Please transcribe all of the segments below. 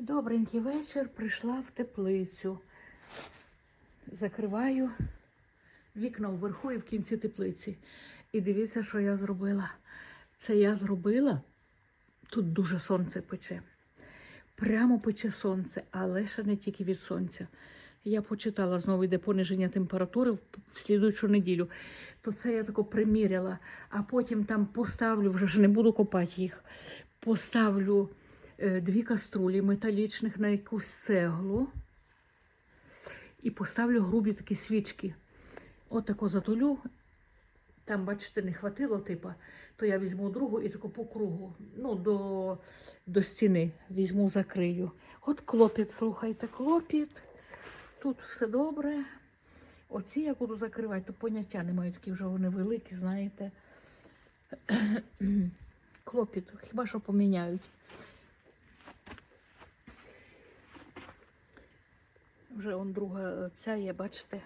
Добренький вечір, прийшла в теплицю. Закриваю вікна вверху і в кінці теплиці. І дивіться, що я зробила. Це я зробила. Тут дуже сонце пече. Прямо пече сонце, але ще не тільки від сонця. Я почитала знову йде пониження температури в слідуючу неділю. То це я тако приміряла, а потім там поставлю, вже ж не буду копати їх. Поставлю дві каструлі металічних на якусь цеглу і поставлю грубі такі свічки. Отако затулю. Там, бачите, не хватило, типа, то я візьму другу і таку по кругу, ну, до, до стіни візьму, закрию. От клопіт, слухайте, клопіт. Тут все добре. Оці я буду закривати, то поняття немає, такі вже вони великі, знаєте. Клопіт, хіба що поміняють. Вже он друга ця є, бачите,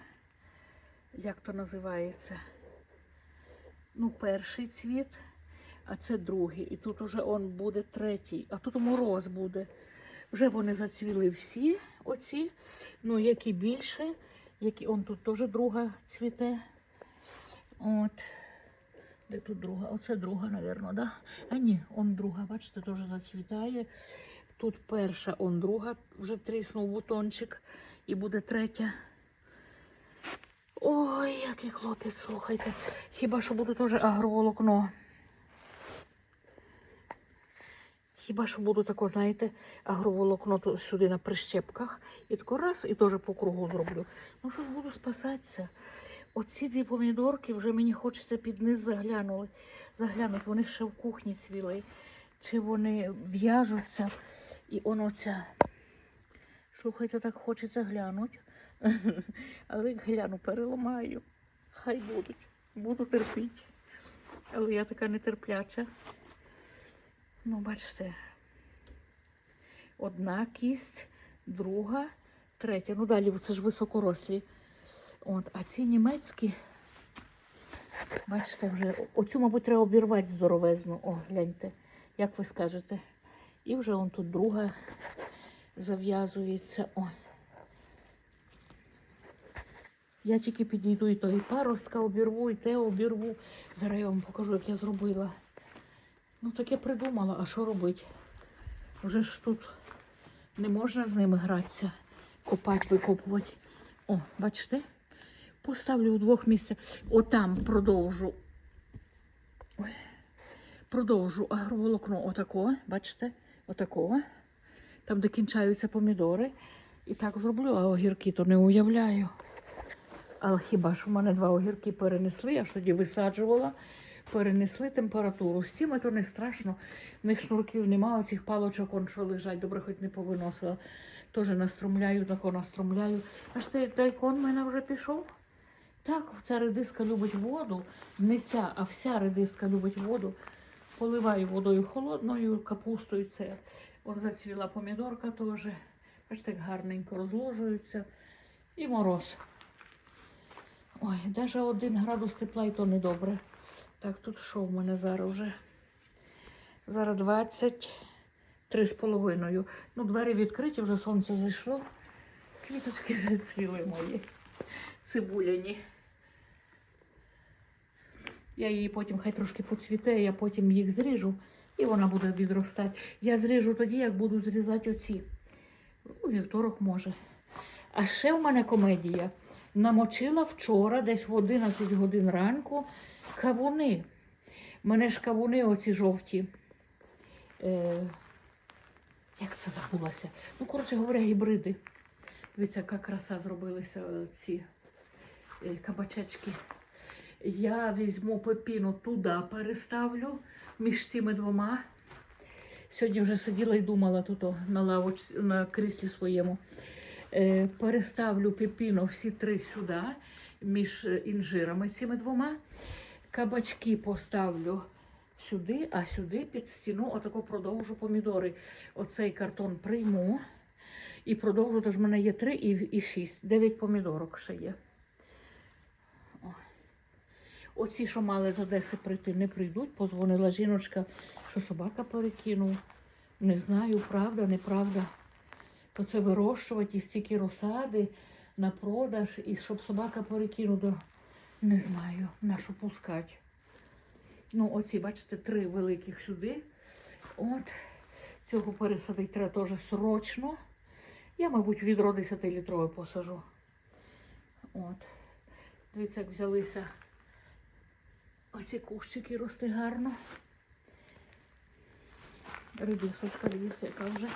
як то називається. Ну, перший цвіт, а це другий. І тут уже он буде третій, а тут мороз буде. Вже вони зацвіли всі оці, ну які більше, які он тут теж друга цвіте. От. Де тут друга? Оце друга, мабуть, да? А ні, он друга, бачите, теж зацвітає. Тут перша, он друга, вже тріснув бутончик і буде третя. Ой, який хлопець, слухайте. Хіба що буде теж агроволокно. Хіба що буду тако, знаєте, агроволокно сюди на прищепках. І тако раз, і теж по кругу зроблю. Ну що ж буду спасатися. Оці дві помідорки вже мені хочеться під низ заглянули. заглянути. Вони ще в кухні цвіли. Чи вони в'яжуться. І воно ця. Слухайте, так хочеться глянути. Але як гляну, переламаю. Хай будуть. Буду терпіти. Але я така нетерпляча. Ну, бачите, одна кість, друга, третя. Ну, далі це ж високорослі. От, а ці німецькі, бачите, вже оцю, мабуть, треба обірвати здоровезну. О, гляньте, як ви скажете. І вже он тут друга зав'язується. О. Я тільки підійду і той паростка обірву, і те обірву. Зараз я вам покажу, як я зробила. Ну, таке придумала, а що робити? Вже ж тут не можна з ними гратися, копати, викопувати. О, бачите? Поставлю у двох місцях. Отам продовжу. Ой. Продовжу агроволокно отако, бачите? Отако. Там, де кінчаються помідори. І так зроблю, а огірки то не уявляю. Але хіба ж у мене два огірки перенесли, я ж тоді висаджувала, перенесли температуру. З то не страшно. В них шнурків немає, оцих палочок, он що лежать, добре, хоч не повиносила. Теж наструмляю, тако наструмляю. Аж той дайкон в мене вже пішов. Так, ця редиска любить воду, не ця, а вся редиска любить воду. Поливаю водою холодною, капустою це. Вон зацвіла помідорка теж. Бачите, як гарненько розложуються. І мороз. Ой, навіть один градус тепла і то не добре. Так, тут що в мене зараз вже? Зараз 23 з половиною. Ну, двері відкриті, вже сонце зайшло. Квіточки зацвіли мої. Цибуляні. Я її потім хай трошки поцвіте, я потім їх зріжу і вона буде відростати. Я зріжу тоді, як буду зрізати оці. У вівторок може. А ще в мене комедія. Намочила вчора, десь в 11 годин ранку, кавуни. Мене ж кавуни оці жовті. Е, як це забулася? Ну, коротше говоря, гібриди. Дивіться, яка краса зробилися е, ці е, кабачечки. Я візьму пепіну туди, переставлю між цими двома. Сьогодні вже сиділа і думала тут на лавочці, на кріслі своєму. Е, переставлю пепіно всі три сюди, між е, інжирами цими двома. Кабачки поставлю сюди, а сюди під стіну отако продовжу помідори. Оцей картон прийму і продовжу, тож в мене є три і, і шість. Дев'ять помідорок ще є. Оці, що мали з Одеси прийти, не прийдуть. Позвонила жіночка, що собака перекинув. Не знаю, правда, неправда. то це вирощувати і стільки розсади на продаж, і щоб собака перекинула, не знаю, на що пускати. Ну, оці, бачите, три великих сюди. От. Цього пересадити треба теж срочно. Я, мабуть, відро 10-літрове посажу. От. Дивіться, як взялися оці кущики рости гарно. Редисочка, дивіться, яка вже,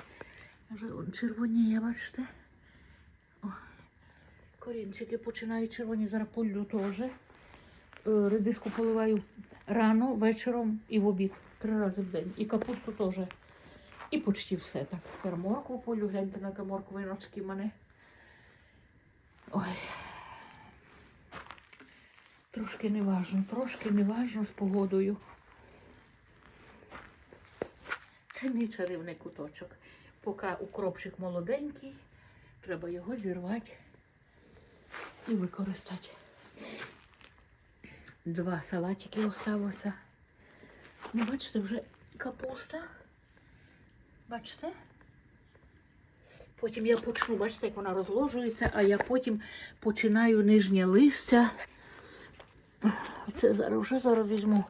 вже он червоніє, бачите? О, корінчики починають червоні, зараз полю теж. Е, Редиску поливаю рано, вечором і в обід. Три рази в день. І капусту теж. І почти все так. Тепер моркву полю, гляньте на моркву ночки в мене. Ой. Трошки неважно, трошки неважно з погодою. Це мій чарівний куточок. Поки укропчик молоденький, треба його зірвати і використати. Два салатики осталося. Ну, бачите, вже капуста. Бачите? Потім я почну, бачите, як вона розложується, а я потім починаю нижнє листя. Це зараз вже зараз візьму.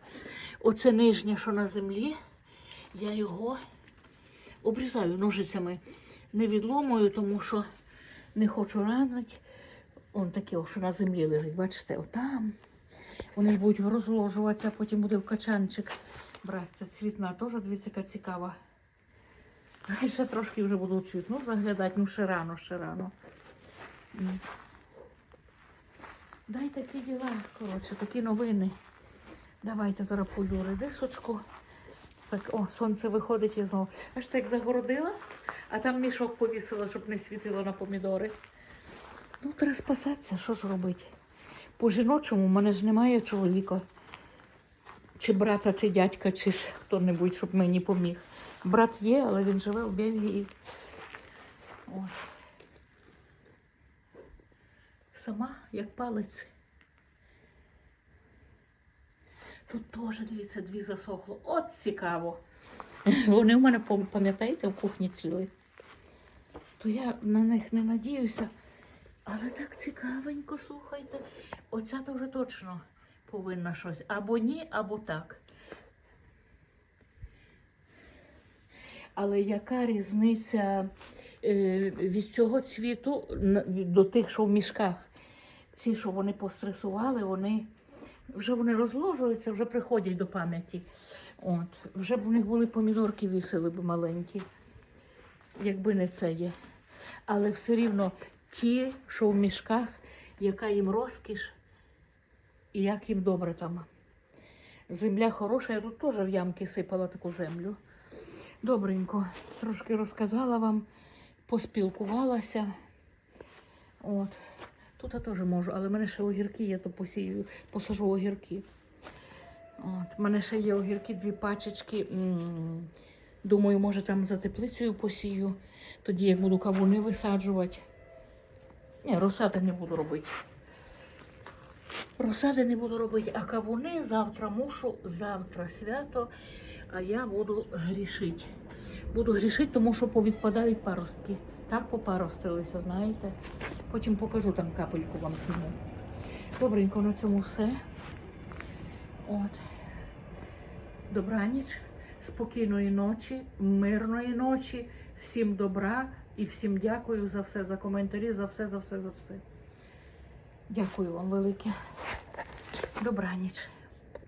Оце нижнє, що на землі, я його обрізаю ножицями. Не відломую, тому що не хочу ранити. Он таке, що на землі лежить, бачите, отам. Вони ж будуть розложуватися, потім буде в качанчик братися. Цвітна теж, дивіться, яка цікава. Ще трошки вже буду цвітну заглядати, ну ще рано, ще рано. Дай такі діла, коротше, такі новини. Давайте зараз полю редисочку. О, сонце виходить і знову. Аж так загородила, а там мішок повісила, щоб не світило на помідори. Ну, треба спасатися, що ж робити? По жіночому в мене ж немає чоловіка. Чи брата, чи дядька, чи ж хто-небудь, щоб мені поміг. Брат є, але він живе в Бельгії. От. Сама, як палець. Тут теж, дивіться, дві засохло. От цікаво. Вони в мене, пам'ятаєте, в кухні ціли. То я на них не надіюся. Але так цікавенько, слухайте. Оця то вже точно повинна щось. Або ні, або так. Але яка різниця е, від цього цвіту до тих, що в мішках? Ці, що вони постресували, вони вже вони розложуються, вже приходять до пам'яті. От, вже б у них були помідорки вісили б маленькі, якби не це є. Але все рівно ті, що в мішках, яка їм розкіш, і як їм добре там. Земля хороша, я тут теж в ямки сипала таку землю. Добренько, трошки розказала вам, поспілкувалася. От. Тут я теж можу, але в мене ще огірки є, то посію, посажу огірки. От. У мене ще є огірки, дві пачечки. Думаю, може там за теплицею посію. Тоді як буду кавуни висаджувати. Ні, розсади не буду робити. Розсади не буду робити, а кавуни завтра мушу, завтра свято, а я буду грішити. Буду грішити, тому що повідпадають паростки. Так попаростилися, знаєте. Потім покажу там капельку вам зніму. Добренько, на цьому все. От. Добраніч, спокійної ночі, мирної ночі, всім добра і всім дякую за все, за коментарі, за все, за все, за все. Дякую вам велике. Добраніч.